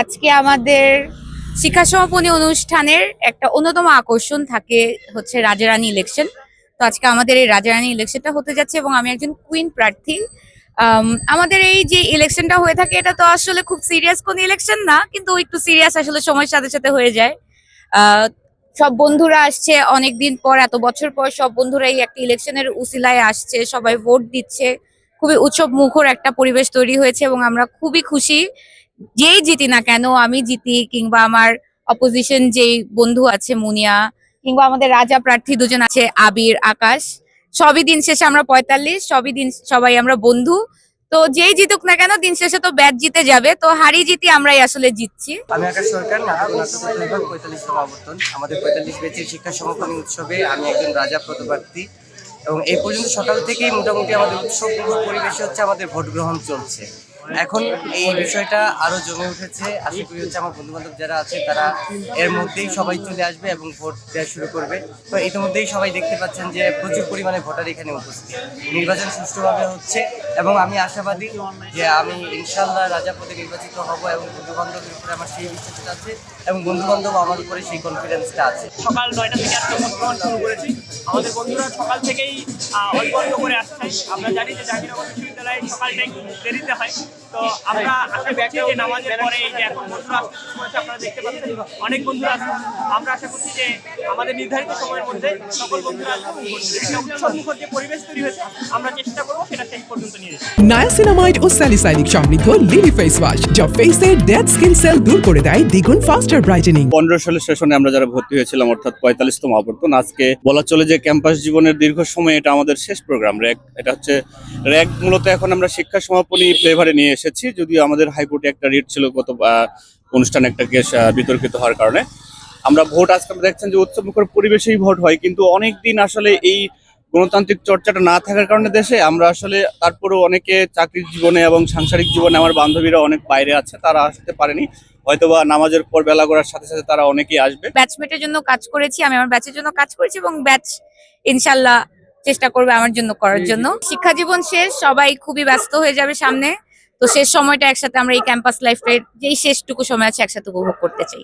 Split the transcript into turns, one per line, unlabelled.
আজকে আমাদের শিক্ষা সমাপনী অনুষ্ঠানের একটা অন্যতম আকর্ষণ থাকে হচ্ছে রাজারানী ইলেকশন তো আজকে আমাদের এই রাজারানী ইলেকশনটা হতে যাচ্ছে এবং আমি একজন কুইন প্রার্থী। আমাদের এই যে ইলেকশনটা হয়ে থাকে, এটা তো আসলে খুব সিরিয়াস কোন ইলেকশন না, কিন্তু একটু সিরিয়াস আসলে সময়ের সাথে সাথে হয়ে যায়। সব বন্ধুরা আসছে, অনেকদিন পর, এত বছর পর সব বন্ধুরা এই একটা ইলেকশনের উসিলায় আসছে, সবাই ভোট দিচ্ছে। খুবই উৎসব মুখর একটা পরিবেশ তৈরি হয়েছে এবং আমরা খুবই খুশি যেই জিতি না কেন আমি জিতি কিংবা আমার অপোজিশন যেই বন্ধু আছে মুনিয়া কিংবা আমাদের রাজা প্রার্থী দুজন আছে আবির, আকাশ, সবই দিন শেষে আমরা পঁয়তাল্লিশ, সবই দিন সবাই আমরা বন্ধু। তো যেই জিতুক না কেন দিন শেষে তো ব্যাট জিতে যাবে। তো হারি জিতি আমরাই আসলে জিতছি।
আমি আকাশ সরকার পঁয়তাল্লিশতম আবর্তন আমাদের পঁয়তাল্লিশ বেচের শিক্ষা সমাপনী উৎসবে আমি একজন রাজা প্রতিপ্রার্থী এবং এই পর্যন্ত সকাল থেকেই মোটামুটি আমাদের উৎসব পরিবেশে হচ্ছে আমাদের ভোট গ্রহণ চলছে। এখন এই বিষয়টা আরও জমে উঠেছে। আশা করি হচ্ছে আমার বন্ধু বান্ধব যারা আছে তারা এর মধ্যেই সবাই চলে আসবে এবং ভোট দেওয়া শুরু করবে। তো ইতিমধ্যেই সবাই দেখতে পাচ্ছেন যে প্রচুর পরিমাণে ভোটার এখানে উপস্থিত। নির্বাচন সুষ্ঠুভাবে হচ্ছে এবং আমি আশাবাদী যে আমি ইনশাল্লাহ রাজা পদে নির্বাচিত হব এবং বন্ধু বান্ধবের উপরে আমার সেই বিশ্বাসটা আছে এবং বন্ধু বান্ধব আমার উপরে সেই কনফিডেন্সটা আছে।
সকাল নয়টা থেকে আজকে ভোট শুরু করেছি। আমাদের বন্ধুরা সকাল থেকেই আহ, অল্প করে আসছে। আমরা জানি যে জাহাঙ্গীরনগর বিশ্ববিদ্যালয়ে সকালটা একটু দেরিতে হয়। তো আমরা আশা করছি যে নামাজের পরে এই যে এখন বন্ধুরা আসতে আপনারা দেখতে পাচ্ছেন, অনেক বন্ধুরা আছে। আমরা আশা করছি যে আমাদের নির্ধারিত সময়ের মধ্যে সকল বন্ধুরা একটা উৎসবমুখর যে পরিবেশ তৈরি হয়েছে, আমরা চেষ্টা করব
নায়াসিনামাইড ও স্যালিসাইনিক সমৃদ্ধ লিলি ফেস ওয়াশ, যা ফেসের ডেড স্কিন সেল দূর করে দেয় দ্বিগুণ ফাস্টার ব্রাইটেনিং
পনেরো সালের সেশনে আমরা যারা ভর্তি হয়েছিলাম, অর্থাৎ পঁয়তাল্লিশতম আবর্তন, আজকে বলা চলে যে ক্যাম্পাস জীবনের দীর্ঘ সময় এটা আমাদের শেষ প্রোগ্রাম র্যাক এটা হচ্ছে র্যাক মূলত এখন আমরা শিক্ষা সমাপনী ফ্লেভারে নিয়ে এসেছি, যদিও আমাদের হাইকোর্টে একটা রিট ছিল গত অনুষ্ঠানে একটা কেস বিতর্কিত হওয়ার কারণে। আমরা ভোট আজকে দেখছেন যে উৎসবমুখর পরিবেশেই ভোট হয়, কিন্তু অনেক দিন আসলে এই গণতান্ত্রিক চর্চাটা না থাকার কারণে দেশে আমরা আসলে তারপরেও অনেকে চাকরির জীবনে এবং সাংসারিক জীবনে আমার বান্ধবীরা অনেক বাইরে আছে তারা আসতে পারেনি। হয়তোবা নামাজের পর বেলা করার সাথে সাথে তারা অনেকেই আসবে।
ব্যাচমেটের জন্য কাজ করেছি আমি আমার ব্যাচের জন্য কাজ করেছি এবং ব্যাচ ইনশাল্লাহ চেষ্টা করবে আমার জন্য করার জন্য। শিক্ষা জীবন শেষ সবাই খুবই ব্যস্ত হয়ে যাবে সামনে। তো শেষ সময়টা একসাথে আমরা এই ক্যাম্পাস লাইফের যেই শেষটুকু সময় আছে একসাথে উপভোগ করতে চাই।